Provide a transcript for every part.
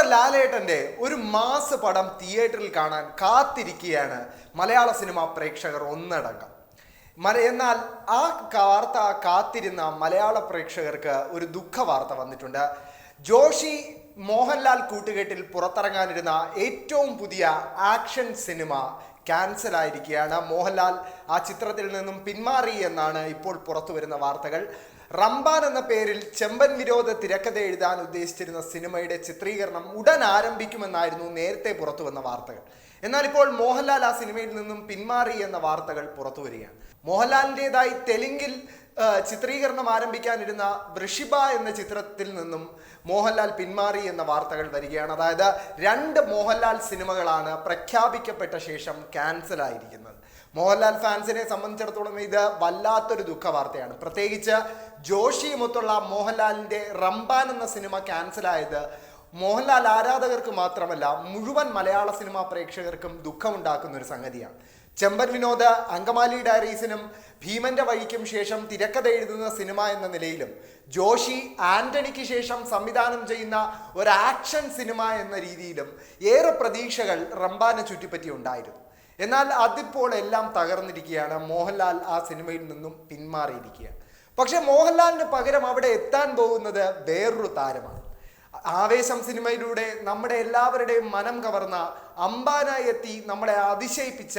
ലാലേട്ടന്റെ ഒരു മാസ് പടം തിയേറ്ററിൽ കാണാൻ കാത്തിരിക്കുകയാണ് മലയാള സിനിമാ പ്രേക്ഷകർ ഒന്നടങ്കം. മല- എന്നാൽ ആ വാർത്ത കാത്തിരുന്ന മലയാള പ്രേക്ഷകർക്ക് ഒരു ദുഃഖ വാർത്ത വന്നിട്ടുണ്ട്. ജോഷി മോഹൻലാൽ കൂട്ടുകെട്ടിൽ പുറത്തിറങ്ങാനിരുന്ന ഏറ്റവും പുതിയ ആക്ഷൻ സിനിമ ക്യാൻസൽ ആയിരിക്കുകയാണ്. മോഹൻലാൽ ആ ചിത്രത്തിൽ നിന്നും പിന്മാറി എന്നാണ് ഇപ്പോൾ പുറത്തു വരുന്ന വാർത്തകൾ. റംബാൻ എന്ന പേരിൽ ചെമ്പൻ വിരോധ തിരക്കഥ എഴുതാൻ ഉദ്ദേശിച്ചിരുന്ന സിനിമയുടെ ചിത്രീകരണം ഉടൻ ആരംഭിക്കുമെന്നായിരുന്നു നേരത്തെ പുറത്തു വന്ന വാർത്തകൾ. എന്നാൽ ഇപ്പോൾ മോഹൻലാൽ ആ സിനിമയിൽ നിന്നും പിന്മാറി എന്ന വാർത്തകൾ പുറത്തു വരികയാണ്. മോഹൻലാലിന്റെതായി തെലുങ്കിൽ ചിത്രീകരണം ആരംഭിക്കാനിരുന്ന വൃഷിബ എന്ന ചിത്രത്തിൽ നിന്നും മോഹൻലാൽ പിന്മാറി എന്ന വാർത്തകൾ വരികയാണ്. അതായത് രണ്ട് മോഹൻലാൽ സിനിമകളാണ് പ്രഖ്യാപിക്കപ്പെട്ട ശേഷം ക്യാൻസൽ ആയിരിക്കുന്നത് മോഹൻലാൽ ഫാൻസിനെ സംബന്ധിച്ചിടത്തോളം ഇത് വല്ലാത്തൊരു ദുഃഖ വാർത്തയാണ് പ്രത്യേകിച്ച് ജോഷിയുമൊത്തുള്ള മോഹൻലാലിന്റെ റംബാൻ എന്ന സിനിമ ക്യാൻസലായത് മോഹൻലാൽ ആരാധകർക്ക് മാത്രമല്ല മുഴുവൻ മലയാള സിനിമാ പ്രേക്ഷകർക്കും ദുഃഖമുണ്ടാക്കുന്ന ഒരു സംഗതിയാണ്. ചെമ്പൻ വിനോദ് അങ്കമാലി ഡയറീസിനും ഭീമന്റെ വഴിക്കും ശേഷം തിരക്കഥ എഴുതുന്ന സിനിമ എന്ന നിലയിലും ജോഷി ആന്റണിക്ക് ശേഷം സംവിധാനം ചെയ്യുന്ന ഒരു ആക്ഷൻ സിനിമ എന്ന രീതിയിലും ഏറെ പ്രതീക്ഷകൾ റംബാനെ ചുറ്റിപ്പറ്റി ഉണ്ടായിരുന്നു. എന്നാൽ അതിപ്പോൾ എല്ലാം തകർന്നിരിക്കുകയാണ്. മോഹൻലാൽ ആ സിനിമയിൽ നിന്നും പിന്മാറിയിരിക്കുകയാണ്. പക്ഷെ മോഹൻലാലിന് പകരം അവിടെ എത്താൻ പോകുന്നത് വേറൊരു താരമാണ്. ആവേശം സിനിമയിലൂടെ നമ്മുടെ എല്ലാവരുടെയും മനം കവർന്ന അംബാനായി എത്തി നമ്മളെ അതിശയിപ്പിച്ച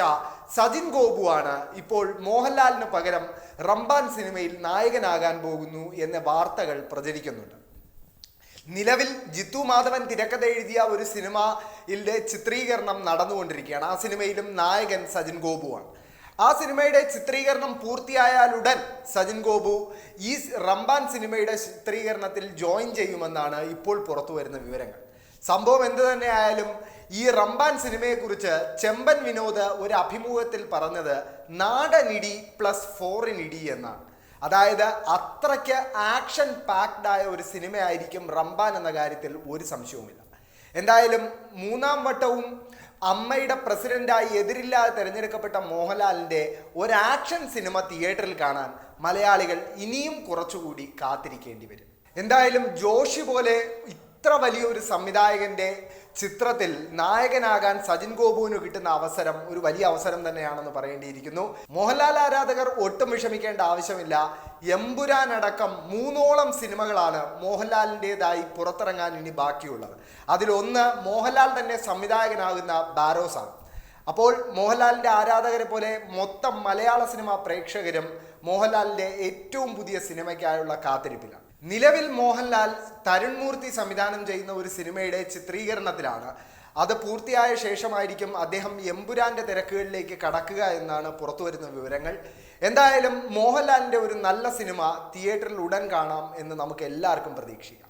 സജിൻ ഗോപുവാണ് ഇപ്പോൾ മോഹൻലാലിന് പകരം റംബാൻ സിനിമയിൽ നായകനാകാൻ പോകുന്നു എന്ന വാർത്തകൾ പ്രചരിക്കുന്നുണ്ട്. നിലവിൽ ജിത്തു മാധവൻ തിരക്കഥ എഴുതിയ ഒരു സിനിമയിലെ ചിത്രീകരണം നടന്നുകൊണ്ടിരിക്കുകയാണ്. ആ സിനിമയിലും നായകൻ സജിൻ ഗോപുവാണ്. ആ സിനിമയുടെ ചിത്രീകരണം പൂർത്തിയായാലുടൻ സജിൻ ഗോപു ഈ റംബാൻ സിനിമയുടെ ചിത്രീകരണത്തിൽ ജോയിൻ ചെയ്യുമെന്നാണ് ഇപ്പോൾ പുറത്തു വരുന്ന വിവരങ്ങൾ. സംഭവം എന്ത് തന്നെയായാലും ഈ റംബാൻ സിനിമയെക്കുറിച്ച് ചെമ്പൻ വിനോദ് ഒരു അഭിമുഖത്തിൽ പറഞ്ഞത് നാടനിടി പ്ലസ് ഫോറിനിടി എന്നാണ്. അതായത് അത്രയ്ക്ക് ആക്ഷൻ പാക്ഡ് ആയ ഒരു സിനിമയായിരിക്കും റംബാൻ എന്ന കാര്യത്തിൽ ഒരു സംശയവുമില്ല. എന്തായാലും മൂന്നാം വട്ടവും അമ്മയുടെ പ്രസിഡന്റായി എതിരില്ലാതെ തിരഞ്ഞെടുക്കപ്പെട്ട മോഹൻലാലിന്റെ ഒരു ആക്ഷൻ സിനിമ തിയേറ്ററിൽ കാണാൻ മലയാളികൾ ഇനിയും കുറച്ചുകൂടി കാത്തിരിക്കേണ്ടി വരും. എന്തായാലും ജോഷി പോലെ ഇത്ര വലിയൊരു സംവിധായകന്റെ ചിത്രത്തിൽ നായകനാകാൻ സജിൻ ഗോപുവിന് കിട്ടുന്ന അവസരം ഒരു വലിയ അവസരം തന്നെയാണെന്ന് പറയേണ്ടിയിരിക്കുന്നു. മോഹൻലാൽ ആരാധകർ ഒട്ടും വിഷമിക്കേണ്ട ആവശ്യമില്ല. എമ്പുരാൻ അടക്കം മൂന്നോളം സിനിമകളാണ് മോഹൻലാലിന്റെതായി പുറത്തിറങ്ങാൻ ഇനി ബാക്കിയുള്ളത്. അതിലൊന്ന് മോഹൻലാൽ തന്നെ സംവിധായകനാകുന്ന ബാരോസാണ്. അപ്പോൾ മോഹൻലാലിന്റെ ആരാധകരെ പോലെ മൊത്തം മലയാള സിനിമ പ്രേക്ഷകരും മോഹൻലാലിന്റെ ഏറ്റവും പുതിയ സിനിമയ്ക്കായുള്ള കാത്തിരിപ്പിലാണ്. നിലവിൽ മോഹൻലാൽ തരുൺ മൂർത്തി സംവിധാനം ചെയ്യുന്ന ഒരു സിനിമയുടെ ചിത്രീകരണത്തിലാണ്. അത് പൂർത്തിയായ ശേഷമായിരിക്കും അദ്ദേഹം എമ്പുരാന്റെ തിരക്കുകളിലേക്ക് കടക്കുക എന്നാണ് പുറത്തുവരുന്ന വിവരങ്ങൾ. എന്തായാലും മോഹൻലാലിന്റെ ഒരു നല്ല സിനിമ തിയേറ്ററിൽ ഉടൻ കാണാം എന്ന് നമുക്ക് എല്ലാവർക്കും പ്രതീക്ഷിക്കാം.